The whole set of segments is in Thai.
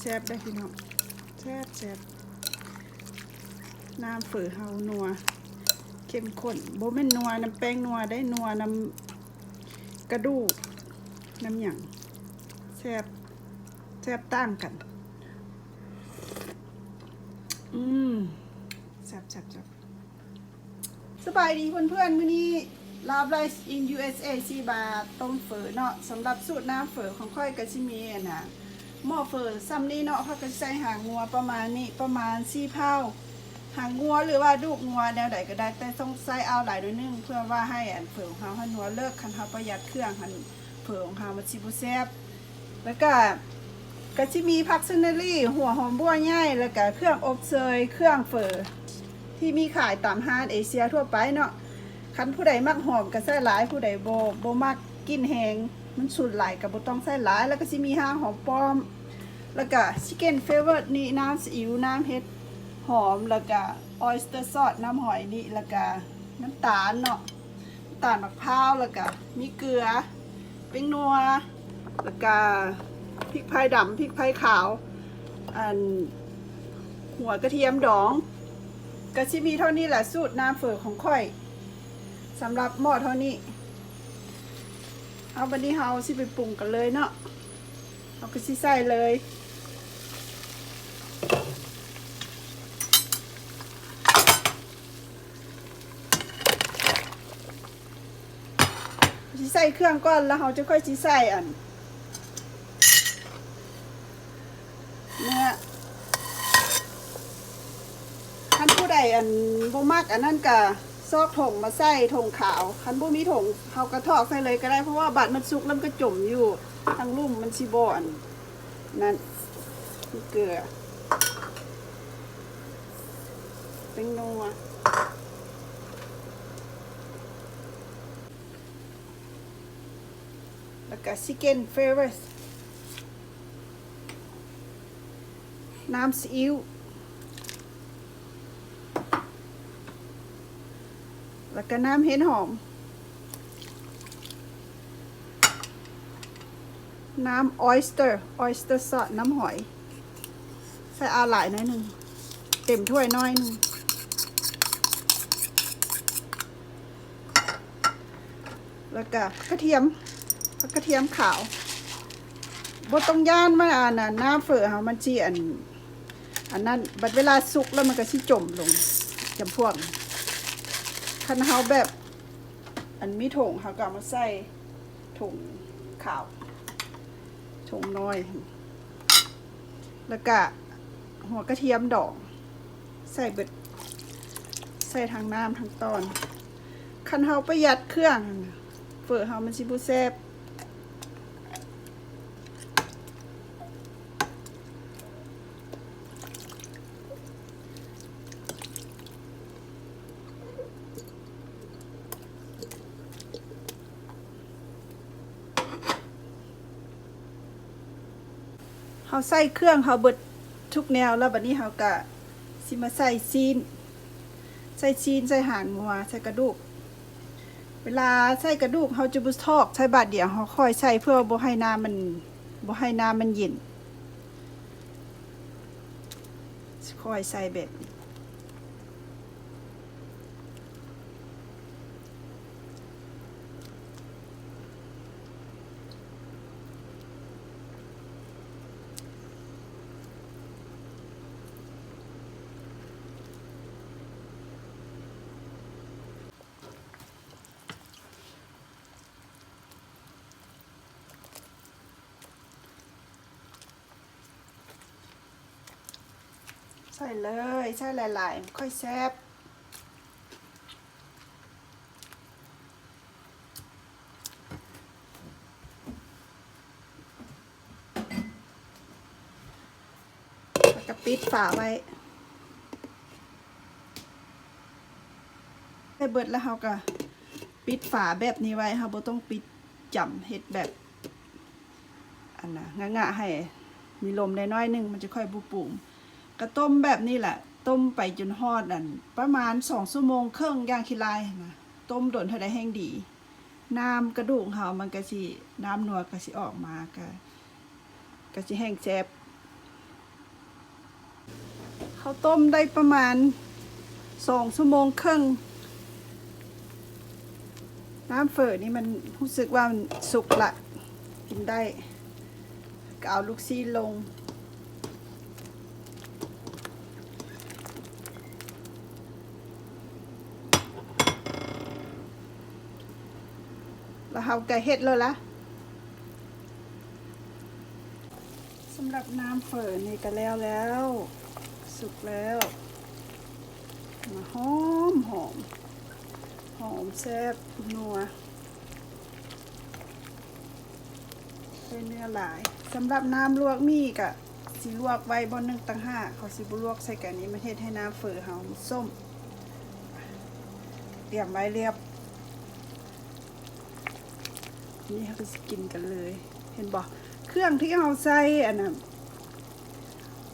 แซ่บได้พี่น้องแซ่บแซ่บน้ำฝือเฮานัวเข้มข้นโบแม่นนัวน้ำแป้งนัวได้นัวน้ำกระดูกน้ำหยังแซ่บแซ่บต่างกัน อืมแซ่บแซ่บแซ่บสบายดีเพื่อนๆมื้อนี้ลาบไรซ์อิน USA ซีบาต้มเฝอเนาะสำหรับสูตรน้ำเฝอของค่อยกะชิมีอะนะ หม้อเฝอซ้ำนี้เนาะเขาก็ใส่หางงัวประมาณนี้ประมาณสี่เผาหางงัวหรือว่าดูกงัวแนวใดก็ได้แต่ต้องใส่เอาหลายหน่อยนึงเพื่อว่าให้อันเฝอของเขาห้นัวเลิกคันเขาประหยัดเครื่องหันเฝอของเขามันสิบ่แซบแล้วก็ก็สิมีผักซินเนอรี่หัวหอมบัวใหญ่แล้วก็เครื่องอบเชยเครื่องเฝอที่มีขายตามห้างเอเชียทั่วไปเนาะคันผู้ใดมักหอมก็ใส่หลายผู้ใดโบ่บ่มักกินแหง มันสุดหลายก็บ่ต้องใส่หลาย แล้วก็สิมีห้างหอมป้อม แล้วก็ชิคเก้นเฟเวอร์นี่น้ำซีอิ๊วน้ำเห็ดหอมแล้วก็ออยสเตอร์ซอสน้ำหอยนี่แล้วก็น้ำตาลเนาะน้ำตาลมะพร้าวแล้วก็มีเกลือเป็นนัวแล้วก็พริกไทยดำพริกไทยขาว อันหัวกระเทียมดองก็สิมีเท่านี้แหละสูตรน้ำเฝอของค่อยสำหรับหม้อเท่านี้ เอาบันนี้เฮาสิไปปรุงกันเลยเนาะเอาก็สิใส่เลยสิใส่เครื่องก่อนแล้วเราจะค่อยสิใส่อันเนื้อท่านผู้ใดอันบ่มักอันนั้นก็ ซอกถงมาใส่ถงขาว คันบ่มีถงเขากระทอกใส่เลยก็ได้เพราะว่าบัดมันสุกแล้วมันก็จมอยู่ทางลุ่มมันสิบ่อนนั่นเกลือเป็นนัวแล้วก็ชิคเก้นเฟรสน้ำซีอิ๊ว แล้วก็น้ำเห็ดหอม น้ำออยสเตอร์ออยสเตอร์ซอสน้ำหอย ใส่อาหลายน่อยหนึ่งเต็มถ้วยน้อยหนึ่งแล้วก็กระเทียมกระเทียมขาวบดตรงย่านมันอ่านน่ะน้ำเฝอค่ะมันจีอัน อันนั้นบัดเวลาสุกแล้วมันก็สิจมลงจำพวก คันเฮาแบบ อันมีถุงเฮาก็มาใส่ถุงขาวถุงน้อย แล้วก็หัวกระเทียมดอก ใส่เบิด ใส่ทางน้ำทางตอน คันเฮาประหยัดเครื่องเฟอเฮามันสิบ่แซ่บ เฮาใส่เครื่องเฮาเบิดทุกแนวแล้วบัดนี้เฮาก็สิมาใส่ซีน ใส่ซีนใส่หางงัวใส่กระดูก เวลาใส่กระดูกเขาจะบุทอกใช้บาดเดียวเขาค่อยใส่เพื่อบ่ให้น้ำมันบ่ให้น้ำมันเย็นค่อยใส่แบบนี้ ใส่เลยใส่หลายๆ ค่อยแซ่บแล้วก็ปิดฝาไว้ใส่เบิดแล้วเราก็ปิดฝาแบบนี้ไว้เราบ่ต้องปิดจำเฮ็ดแบบ อันน่ะงะให้ มีลมได้น้อยๆนึง มันจะค่อยบุปุ่ม กระต้มแบบนี้แหละ ต้มไปจนฮอดอันประมาณสองชั่วโมงครึ่งย่างขี้ลายนะต้มโดนเท่าใดแห้งดี น้ำกระดูกเขามันก็สิน้ำนัวก็สิออกมาก็ก็สิแห้งแซ่บเขาต้มได้ประมาณสองชั่วโมงครึ่งน้ำเฝอนี่มันรู้สึกว่ามันสุกละกินได้ก็เอาลูกซีลง แล้วเฮาก็เฮ็ดแล้วละสำหรับน้ำเฝอนี่ก็แล้วแล้ว สุกแล้ว มาหอมหอมหอมแซ่บนัวใส่เนื้อหลายสำหรับน้ำลวกมีกะสิลวกไว้บนหนึ่งตังห้าเขาสิบลวกใส่แกนี้มาเทศให้น้ำเฝอเฮามันส้มเตรียมไว้เรียบ นี่เขาก็สิกินกันเลย เห็นบอกเครื่องที่เอาใส่อันนั้น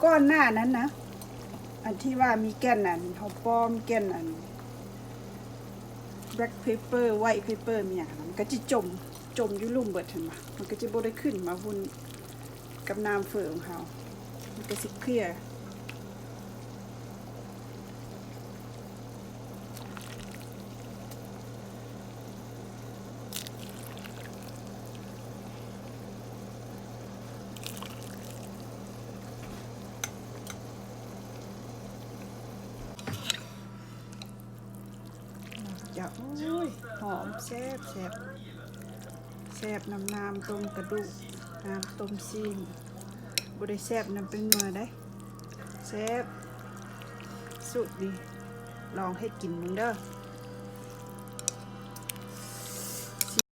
ก้อนหน้านั้นนะ อันที่ว่ามีแก่นอันเขาป้อมแก่นอัน black paper white paper มีอย่างนั้นมันก็จะจมจมอยู่ลุ่มเบิดเห็นปะมันก็จะบ่ได้ขึ้นมาวุ่นกับน้ำเฟืองของเขามันก็สิเคลียร์ จะโอ้ยหอมแซ่บแซ่บแซ่บน้ำน้ำต้มกระดูกน้ำต้มซีนบุได้แซ่บน้ำเป็นนัวได้แซ่บสุดดีลองให้กินมึงเด้อ